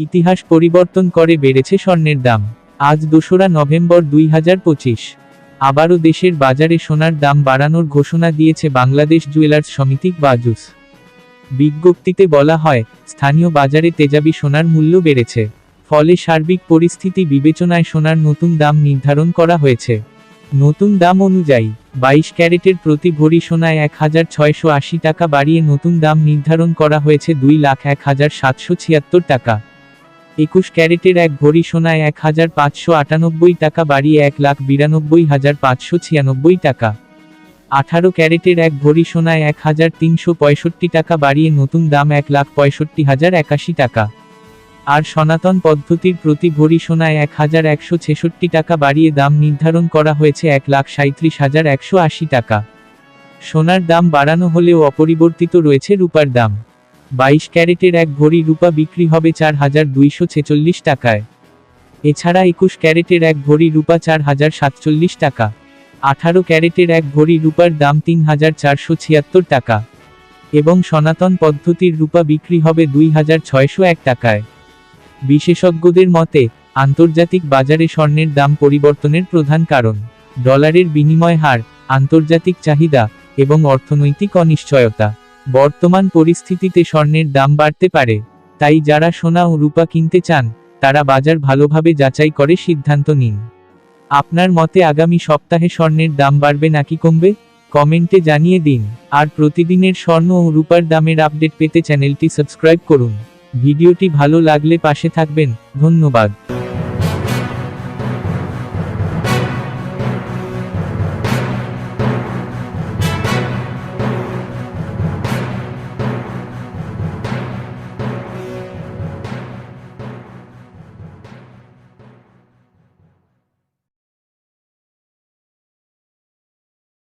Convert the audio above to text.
ইতিহাস পরিবর্তন করে বেড়েছে স্বর্ণের দাম। আজ দোসরা নভেম্বর দুই হাজার পঁচিশ। আবারও দেশের বাজারে সোনার দাম বাড়ানোর ঘোষণা দিয়েছে বাংলাদেশ জুয়েলার্স সমিতি বাজুস। বিজ্ঞপ্তিতে বলা হয়, স্থানীয় বাজারে তেজাবি সোনার মূল্য বেড়েছে, ফলে সার্বিক পরিস্থিতি বিবেচনায় সোনার নতুন দাম নির্ধারণ করা হয়েছে। নতুন দাম অনুযায়ী, বাইশ ক্যারেটের প্রতি ভরি সোনায় এক হাজার ছয়শো আশি টাকা বাড়িয়ে নতুন দাম নির্ধারণ করা হয়েছে দুই লাখ এক হাজার সাতশো ছিয়াত্তর টাকা। একুশ ক্যারেটের এক ভরি সোনায় এক হাজার পাঁচশো আটানব্বই টাকা বাড়িয়ে এক লাখ বিরানব্বই হাজার পাঁচশো ছিয়ানব্বই টাকা। আঠারো ক্যারেটের এক ভরি সোনায় এক হাজার তিনশো পঁয়ষট্টি টাকা বাড়িয়ে নতুন দাম এক লাখ পঁয়ষট্টি হাজার একাশি টাকা। আর সনাতন পদ্ধতির প্রতি ভরি সোনায় এক হাজার একশো ছেষট্টি টাকা বাড়িয়ে দাম নির্ধারণ করা হয়েছে এক লাখ সাঁত্রিশ হাজার একশো আশি টাকা। সোনার দাম বাড়ানো হলেও অপরিবর্তিত রয়েছে রূপার দাম। বাইশ ক্যারেটের এক ভরি রূপা বিক্রি হবে চার হাজার দুইশো ছেচল্লিশ টাকায়। এছাড়া একুশ ক্যারেটের এক ভরি রূপা চার হাজার সাতচল্লিশ টাকা। আঠারো ক্যারেটের এক ভরি রূপার দাম তিন হাজার চারশো ছিয়াত্তর টাকা। এবং সনাতন পদ্ধতির রূপা বিক্রি হবে দুই হাজার ছয়শো এক টাকায়। বিশেষজ্ঞদের মতে, আন্তর্জাতিক বাজারে স্বর্ণের দাম পরিবর্তনের প্রধান কারণ, ডলারের বিনিময় হার, আন্তর্জাতিক চাহিদা এবং অর্থনৈতিক অনিশ্চয়তা। বর্তমান পরিস্থিতিতে স্বর্ণের দাম বাড়তে পারে, তাই যারা সোনা ও রূপা কিনতে চান, তারা বাজার ভালোভাবে যাচাই করে সিদ্ধান্ত নিন। আপনার মতে আগামী সপ্তাহে স্বর্ণের দাম বাড়বে নাকি কমবে? কমেন্টে জানিয়ে দিন। আর প্রতিদিনের স্বর্ণ ও রূপার দামের আপডেট পেতে চ্যানেলটি সাবস্ক্রাইব করুন। ভিডিওটি ভালো লাগলে পাশে থাকবেন। ধন্যবাদ।